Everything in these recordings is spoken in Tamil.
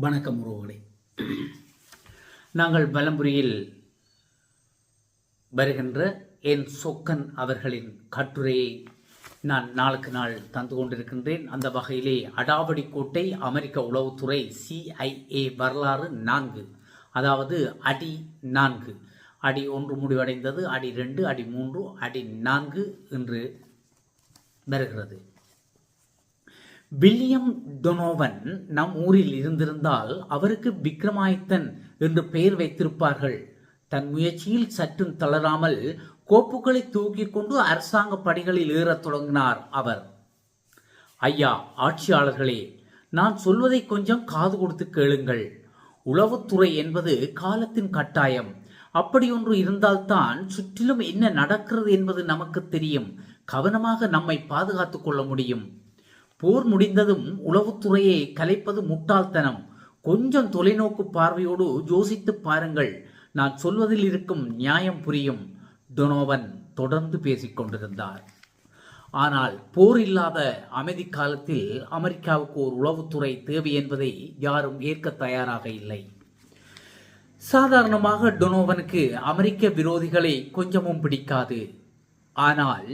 வணக்கம் உறவுகளே. நாங்கள் பலம்புரியில் வருகின்ற என் சொக்கன் அவர்களின் கட்டுரையை நான் நாளுக்கு நாள் தந்து கொண்டிருக்கின்றேன். அந்த வகையிலே அடாவடி கோட்டை அமெரிக்க உளவுத்துறை சிஐஏ வரலாறு நான்கு அதாவது அடி நான்கு. அடி ஒன்று முடிவடைந்தது அடி ரெண்டு அடி மூன்று அடி நான்கு என்று வருகிறது. வில்லியம் டொனோவன் நம் ஊரில் இருந்திருந்தால் அவருக்கு விக்ரமாதித்தன் என்று பெயர் வைத்திருப்பார்கள். தன் முயற்சியில் சற்றும் தளராமல் கோப்புகளை தூக்கி கொண்டு அரசாங்க படிகளில் ஏறத் தொடங்கினார் அவர். ஐயா ஆட்சியாளர்களே நான் சொல்வதை கொஞ்சம் காது கொடுத்து கேளுங்கள். உளவுத்துறை என்பது காலத்தின் கட்டாயம். அப்படி ஒன்று இருந்தால்தான் சுற்றிலும் என்ன நடக்கிறது என்பது நமக்கு தெரியும். கவனமாக நம்மை பாதுகாத்துக் கொள்ள முடியும். போர் முடிந்ததும் உளவுத்துறையை கலைப்பது முட்டாள்தனம். கொஞ்சம் தொலைநோக்கு பார்வையோடு யோசித்து பாருங்கள். நான் சொல்வதில் இருக்கும் நியாயம் புரியும். டொனோவன் தொடர்ந்து பேசிக்கொண்டிருந்தார் ஆனால் போர் இல்லாத அமைதி காலத்தில் அமெரிக்காவுக்கு ஒரு உளவுத்துறை தேவை என்பதை யாரும் ஏற்க தயாராக இல்லை. சாதாரணமாக டொனோவனுக்கு அமெரிக்க விரோதிகளை கொஞ்சமும் பிடிக்காது. ஆனால்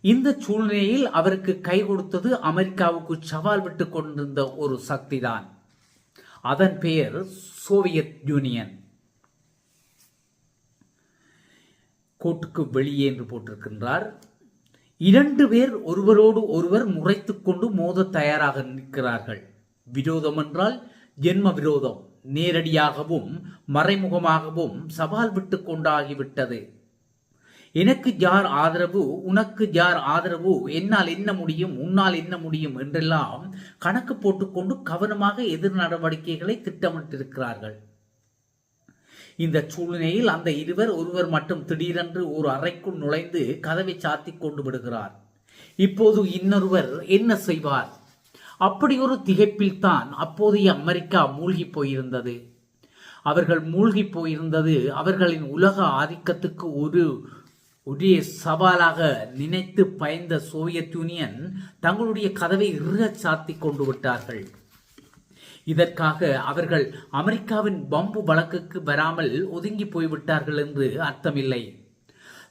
இந்த சூழ்நிலையில் அவருக்கு கை கொடுத்தது அமெரிக்காவுக்கு சவால் விட்டு கொண்டிருந்த ஒரு சக்திதான். அதன் பெயர் சோவியத் யூனியன். கோட்டுக்கு வெளியே என்று போட்டிருக்கின்றார். இரண்டு பேர் ஒருவரோடு ஒருவர் முறைத்துக் கொண்டு மோத தயாராக நிற்கிறார்கள். விரோதம் என்றால் ஜென்ம விரோதம். நேரடியாகவும் மறைமுகமாகவும் சவால் விட்டு கொண்டாகிவிட்டது. எனக்கு யார் ஆதரவு உனக்கு யார் ஆதரவு என்னால் என்ன முடியும் உன்னால் என்ன முடியும் என்றெல்லாம் கணக்கு போட்டுக்கொண்டு கவனமாக எதிர் நடவடிக்கைகளை திட்டமிட்டிருக்கிறார்கள். இந்த சூழ்நிலையில் அந்த இருவர் ஒருவர் மட்டும் திடீரென்று ஒரு அறைக்குள் நுழைந்து கதவை சாத்தி கொண்டு விடுகிறார். இப்போது இன்னொருவர் என்ன செய்வார்? அப்படி ஒரு திகைப்பில் தான் அப்போதைய அமெரிக்கா மூழ்கி போயிருந்தது. அவர்கள் மூழ்கி போயிருந்தது அவர்களின் உலக ஆதிக்கத்துக்கு ஒரு ஒரே சவாலாக நினைத்து பயந்த சோவியத் யூனியன் தங்களுடைய கதவை இறுகச் சாத்தி கொண்டு விட்டார்கள். இதற்காக அவர்கள் அமெரிக்காவின் பம்பு வழக்குக்கு வராமல் ஒதுங்கி போய்விட்டார்கள் என்று அர்த்தமில்லை.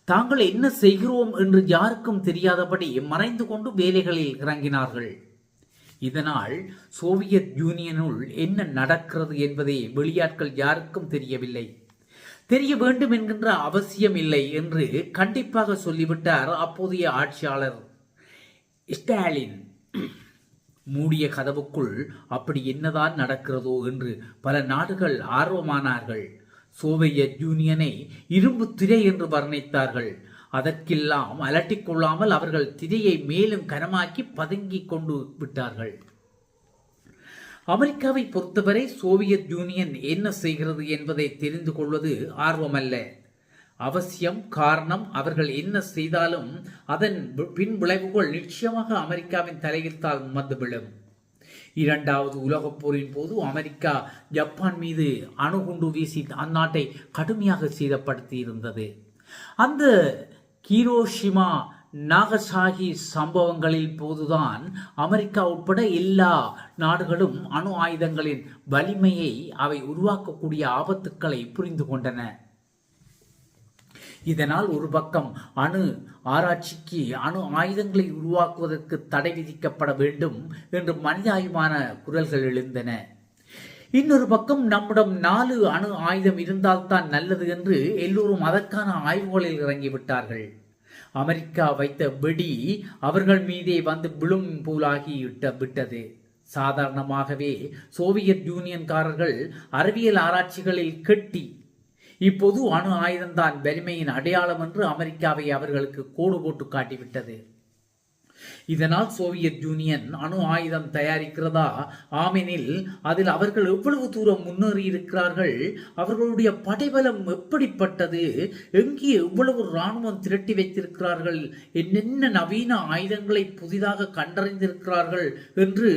தாங்கள் என்ன செய்கிறோம் என்று யாருக்கும் தெரியாதபடி மறைந்து கொண்டு வேலைகளில் இறங்கினார்கள். இதனால் சோவியத் யூனியனுள் என்ன நடக்கிறது என்பதை வெளியாட்கள் யாருக்கும் தெரியவில்லை. தெரிய வேண்டும் என்கின்ற அவசியம் இல்லை என்று கண்டிப்பாக சொல்லிவிட்டார் அப்போதைய ஆட்சியாளர் ஸ்டாலின். மூடிய கதவுக்குள் அப்படி என்னதான் நடக்கிறதோ என்று பல நாடுகள் ஆர்வமானார்கள். சோவியத் யூனியனை இரும்பு திரை என்று வர்ணித்தார்கள். அதற்கெல்லாம் அலட்டிக் கொள்ளாமல் அவர்கள் திரையை மேலும் கனமாக்கி பதுங்கிக் கொண்டு விட்டார்கள். அமெரிக்காவை பொறுத்தவரை சோவியத் யூனியன் என்ன செய்கிறது என்பதை தெரிந்து கொள்வது ஆர்வமல்ல. அவசியம் காரணம் அவர்கள் என்ன செய்தாலும் அதன் பின் விளைவுகள் நிச்சயமாக அமெரிக்காவின் தலையில் வந்து விழும் இரண்டாவது உலகப் போரின் போது அமெரிக்கா ஜப்பான் மீது அணுகுண்டு வீசி அந்நாட்டை கடுமையாக சீதப்படுத்தி இருந்தது அந்த கீரோஷிமா நாகசாகி சம்பவங்களில் போதுதான் அமெரிக்கா உட்பட எல்லா நாடுகளும் அணு ஆயுதங்களின் வலிமையை அவை உருவாக்கக்கூடிய ஆபத்துக்களை புரிந்து கொண்டன. இதனால் ஒரு பக்கம் அணு ஆராய்ச்சிக்கு அணு ஆயுதங்களை உருவாக்குவதற்கு தடை விதிக்கப்பட வேண்டும் என்று மனிதாயமான குரல்கள் எழுந்தன. இன்னொரு பக்கம் நம்மிடம் நாலு அணு ஆயுதம் இருந்தால்தான் நல்லது என்று எல்லோரும் அதற்கான ஆய்வுகளில் இறங்கிவிட்டார்கள். அமெரிக்கா வைத்த வெடி அவர்கள் மீதே வந்து விழும் போலாகி விட்டது. சாதாரணமாகவே சோவியத் யூனியன்காரர்கள் அறிவியல் ஆராய்ச்சிகளில் கெட்டி இப்போது அணு ஆயுதம்தான் வலிமையின் அடையாளம் என்று அமெரிக்காவை அவர்களுக்கு கோடு போட்டு காட்டிவிட்டது. இதனால் சோவியத் யூனியன் அணு ஆயுதம் தயாரிக்கிறதா? ஆமெனில் அதில் அவர்கள் எவ்வளவு தூரம் முன்னேறி இருக்கிறார்கள் அவர்களுடைய படைபலம் எப்படிப்பட்டது? எங்கே எவ்வளவு இராணுவம் திரட்டி வைத்திருக்கிறார்கள்? என்னென்ன நவீன ஆயுதங்களை புதிதாக கண்டறிந்திருக்கிறார்கள்? என்று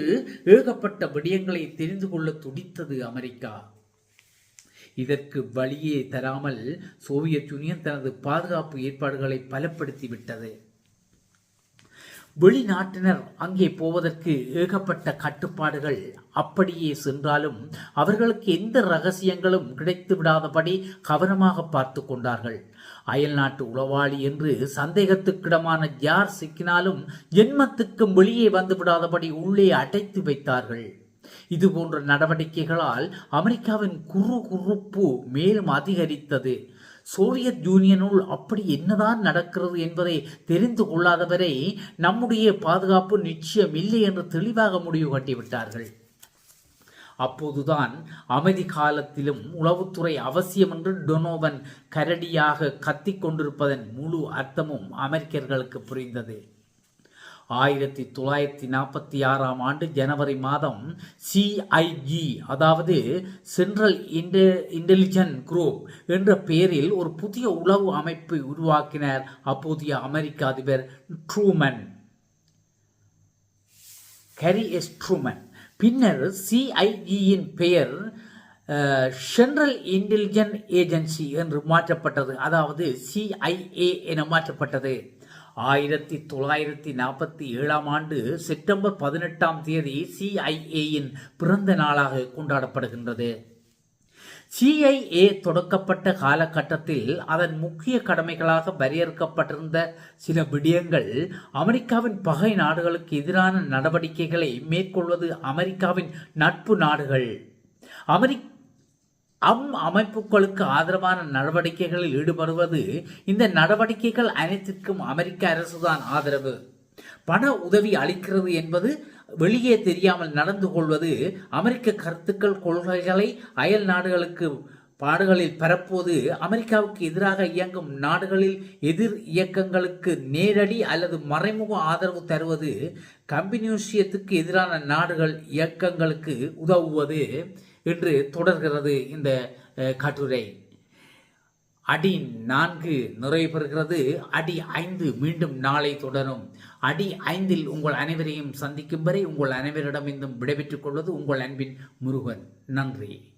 ஏகப்பட்ட விடயங்களை தெரிந்து கொள்ள துடித்தது அமெரிக்கா. இதற்கு வழியே தராமல் சோவியத் யூனியன் தனது பாதுகாப்பு ஏற்பாடுகளை பலப்படுத்தி விட்டது வெளிநாட்டினர் அங்கே போவதற்கு ஏகப்பட்ட கட்டுப்பாடுகள் அப்படியே சென்றாலும் அவர்களுக்கு எந்த ரகசியங்களும் கிடைத்து விடாதபடி கவனமாக பார்த்து கொண்டார்கள். அயல்நாட்டு உளவாளி என்று சந்தேகத்துக்கிடமான யார் சிக்கினாலும் ஜென்மத்துக்கும் வெளியே வந்து விடாதபடி உள்ளே அடைத்து வைத்தார்கள். இது போன்ற நடவடிக்கைகளால் அமெரிக்காவின் குறு குறுப்பு மேலும் அதிகரித்தது. சோவியத் யூனியனுள் அப்படி என்னதான் நடக்கிறது என்பதை தெரிந்து கொள்ளாதவரை நம்முடைய பாதுகாப்பு நிச்சயம் இல்லை என்று தெளிவாக முடிவு கட்டிவிட்டார்கள். அப்போதுதான் அமைதி காலத்திலும் உளவுத்துறை அவசியம் என்று டொனோவன் கரடியாக கத்திக் கொண்டிருப்பதன் முழு அர்த்தமும் அமெரிக்கர்களுக்கு புரிந்தது. ஆயிரத்தி தொள்ளாயிரத்தி நாற்பத்தி ஆறாம் ஆண்டு ஜனவரி மாதம் சிஐஜி அதாவது சென்ட்ரல் இன்டெ இன்டெலிஜென்ட் குரூப் என்ற பெயரில் ஒரு புதிய உளவு அமைப்பை உருவாக்கினார் அப்போதைய அமெரிக்க அதிபர் ட்ரூமன் கரி எஸ் ட்ரூமன் பின்னர் சிஐஇயின் பெயர் சென்ட்ரல் இன்டெலிஜென்ட் ஏஜென்சி என்று மாற்றப்பட்டது. அதாவது சிஐஏ என மாற்றப்பட்டது. ஆயிரத்தி தொள்ளாயிரத்தி நாற்பத்தி ஏழாம் ஆண்டு செப்டம்பர் பதினெட்டாம் தேதி சிஐஏயின் பிறந்த நாளாக கொண்டாடப்படுகின்றது. சிஐஏ தொடக்கப்பட்ட காலகட்டத்தில் அதன் முக்கிய கடமைகளாக வரையறுக்கப்பட்டிருந்த சில விடயங்கள் அமெரிக்காவின் பகை நாடுகளுக்கு எதிரான நடவடிக்கைகளை மேற்கொள்வது அமெரிக்காவின் நட்பு நாடுகள். அமெரிக்க அம் அமைப்புகளுக்கு ஆதரவான நடவடிக்கைகளில் ஈடுபடுவது இந்த நடவடிக்கைகள் அனைத்திற்கும் அமெரிக்க அரசுதான் ஆதரவு. பண உதவி அளிக்கிறது என்பது வெளியே தெரியாமல் நடந்து கொள்வது அமெரிக்க கருத்துக்கள் கொள்கைகளை அயல் நாடுகளுக்கு பாடுகளில் பரப்புவது அமெரிக்காவுக்கு எதிராக இயங்கும் நாடுகளில் எதிர் இயக்கங்களுக்கு நேரடி அல்லது மறைமுக ஆதரவு தருவது கம்யூனிஷியத்துக்கு எதிரான நாடுகள் இயக்கங்களுக்கு உதவுவது என்று தொடர்கிறது இந்த கட்டுரை. அடி நான்கு நிறைவு பெறுகிறது. அடி ஐந்து மீண்டும் நாளை தொடரும். அடி ஐந்தில் உங்கள் அனைவரையும் சந்திக்கும் வரை உங்கள் அனைவரிடமிருந்தும் விடைபெற்றுக் கொள்வது உங்கள் அன்பின் முருகன். நன்றி.